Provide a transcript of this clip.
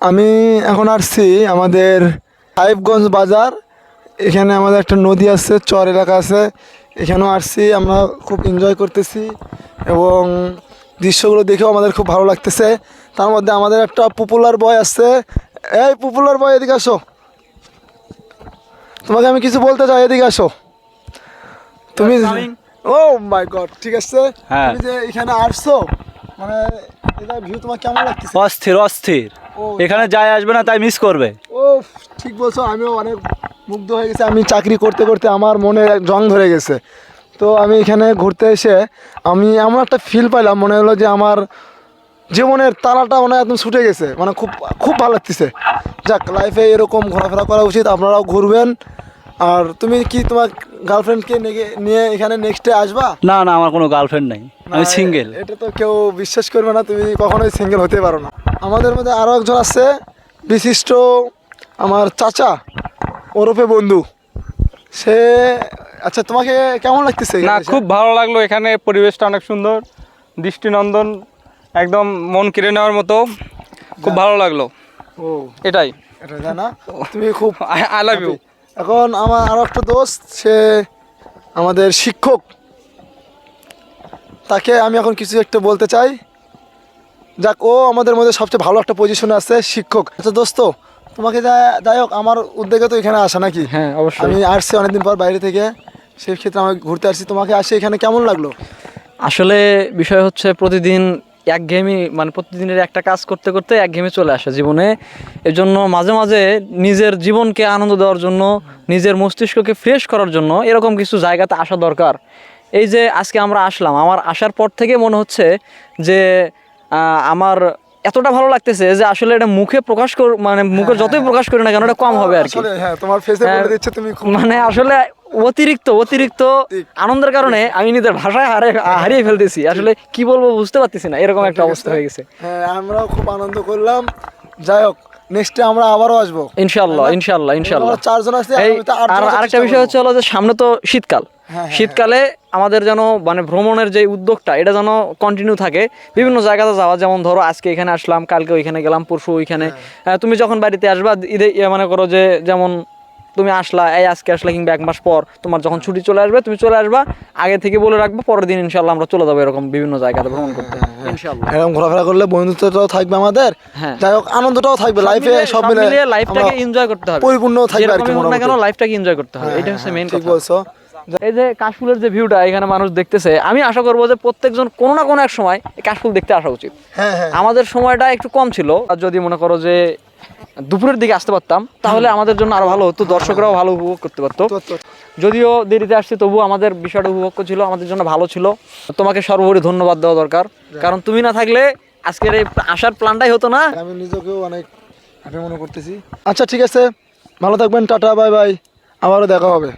আমি এখন আসছি আমাদের সাহেবগঞ্জ বাজার। এখানে আমাদের একটা নদী আছে চর এলাকা আছে। এখানেও আসছি আমরা খুব এনজয় করতেছি এবং দৃশ্যগুলো দেখেও আমাদের খুব ভালো লাগতেছে। তার মধ্যে আমাদের একটা পপুলার বয় আছে। এই পপুলার বয় এদিকে আসো। তোমাকে আমি কিছু বলতে চাই এদিকে আসো। তুমি ও মাই গড ঠিক আছে? হ্যাঁ। তুমি যে এখানে আসছো মানে এটা ভিউ তোমার কেমন লাগতেছে? অস্থির অস্থির। এখানে যাই আসবে না তাই মিস করবে। ও ঠিক বলছো আমিও অনেক মুগ্ধ হয়ে গেছি। আমি চাকরি করতে করতে আমার মনে জং ধরে গেছে। তো আমি এখানে ঘুরতে এসে আমি এমন একটা ফিল পাইলাম মনে হলো যে আমার জীবনের তালাটা মনে একদম ছুটে গেছে। মানে খুব খুব ভালো লাগতেছে। যাক লাইফে এরকম ঘোরাফেরা করা উচিত আপনারাও ঘুরবেন। আর তুমি কি তোমার গার্লফ্রেন্ডকে নিয়ে এখানে নেক্সট আসবা? না না আমার কোনো গার্লফ্রেন্ড নেই। আমি সিঙ্গেল এটা তো কেউ বিশ্বাস করবে না তুমি কখনোই সিঙ্গেল হতে পারো না। আমাদের মধ্যে আরও একজন আছে বিশিষ্ট আমার চাচা ওরফে বন্ধু। সে আচ্ছা তোমাকে কেমন লাগতেছে না খুব ভালো লাগল এখানে পরিবেশটা অনেক সুন্দর দৃষ্টিনন্দন একদম মন কেড়ে নেওয়ার মতো খুব ভালো লাগল। ও এটাই। এটা জানা তুমি খুব আই লাভ ইউ এখন আমার আরও একটা দোস্ত সে আমাদের শিক্ষক। তাকে আমি এখন কিছু একটা বলতে চাই। যাক ও আমাদের মধ্যে সবচেয়ে ভালো একটা পজিশনে আছে শিক্ষক। আচ্ছা দোস্ত তোমাকে যাই হোক আমার উদ্যোগে তো এখানে আসা নাকি? হ্যাঁ অবশ্যই। আমি আসছি অনেকদিন পর বাইরে থেকে। সেই ক্ষেত্রে আমি ঘুরতে আসছি। তোমাকে আসে এখানে কেমন লাগল? আসলে বিষয় হচ্ছে প্রতিদিন এক গেমই মানে প্রতিদিনের একটা কাজ করতে করতে এক গেমে চলে আসে জীবনে। এর জন্য মাঝে মাঝে নিজের জীবনকে আনন্দ দেওয়ার জন্য নিজের মস্তিষ্ককে ফ্রেশ করার জন্য এরকম কিছু জায়গাতে আসা দরকার। এই যে আজকে আমরা আসলাম আমার আসার পর থেকে মনে হচ্ছে যে আহ, আমার এতটা ভালো লাগতেছে যে আসলে এটা মুখে প্রকাশ কর মানে মুখে যতই প্রকাশ করি না কেন এটা কম হবে আর কি। হ্যাঁ তোমার ফেসে হ্যাঁ, বলে দিচ্ছে তুমি মানে আসলে অতিরিক্ত অতিরিক্ত আনন্দের কারণে আমি নিজের ভাষায় হারে হারিয়ে ফেলতেছি। আসলে কি বলব বুঝতে পারতেছি না এরকম একটা অবস্থা হয়ে গেছে। হ্যাঁ আমরাও খুব আনন্দ করলাম। যাই হোক নেক্সটে আমরা আবারও আসব। ইনশাল্লাহ ইনশাল্লাহ ইনশাল্লাহ চারজন আটজন আর আরেকটা বিষয় হচ্ছে হলো যে সামনে তো শীতকাল। হ্যাঁ, শীতকালে আমাদের যেন মানে ভ্রমণের যে উদ্যোগটা এটা যেন কন্টিনিউ থাকে। বিভিন্ন জায়গাতে যাওয়া যেমন ধরো আজকে এখানে আসলাম কালকে ওইখানে গেলাম পরশু ওইখানে। হ্যাঁ। তুমি যখন বাড়িতে আসবা ঈদে ইয়ে মনে করো যে যেমন তুমি আসলা এই আজকে আসলা কিংবা এক মাস পর তোমার যখন ছুটি চলে আসবে তুমি চলে আসবা আগে থেকে বলে রাখব পরের দিন ইনশাল্লাহ আমরা চলে যাব এরকম বিভিন্ন জায়গাতে ভ্রমণ করতে। ইনশাল্লাহ এরকম ঘোরাফেরা করলে বন্ধুত্বটাও থাকবে আমাদের। হ্যাঁ। যাই হোক আনন্দটাও থাকবে লাইফে সব মিলে লাইফটাকে এনজয় করতে হবে। পরিপূর্ণ থাকবে আর কি হোক কেন লাইফটাকে এনজয় করতে হবে। হ্যাঁ, এটা হচ্ছে হ্যাঁ, মেইন ঠিক কথা। বলছো। এই যে কাশফুলের যে ভিউটা এখানে মানুষ দেখতেছে আমি আশা করব যে প্রত্যেকজন কোনো না কোনো এক সময় এই কাশফুল দেখতে আসা উচিত। হ্যাঁ হ্যাঁ। আমাদের সময়টা একটু কম ছিল। আর যদি মনে করো যে দুপুরের দিকে আসতে পারতাম তাহলে আমাদের জন্য আরও ভালো হতো দর্শকরাও ভালো উপভোগ করতে পারতো। যদিও দেরিতে আসছি তবু আমাদের বিষয়টা উপভোগ ছিল আমাদের জন্য ভালো ছিল। তোমাকে সর্বোপরি ধন্যবাদ দেওয়া দরকার। কারণ তুমি না থাকলে আজকের এই আসার প্ল্যানটাই হতো না। আমি নিজেকেও অনেক মনে করতেছি। আচ্ছা ঠিক আছে। ভালো থাকবেন টাটা বাই বাই। আবারও দেখা হবে।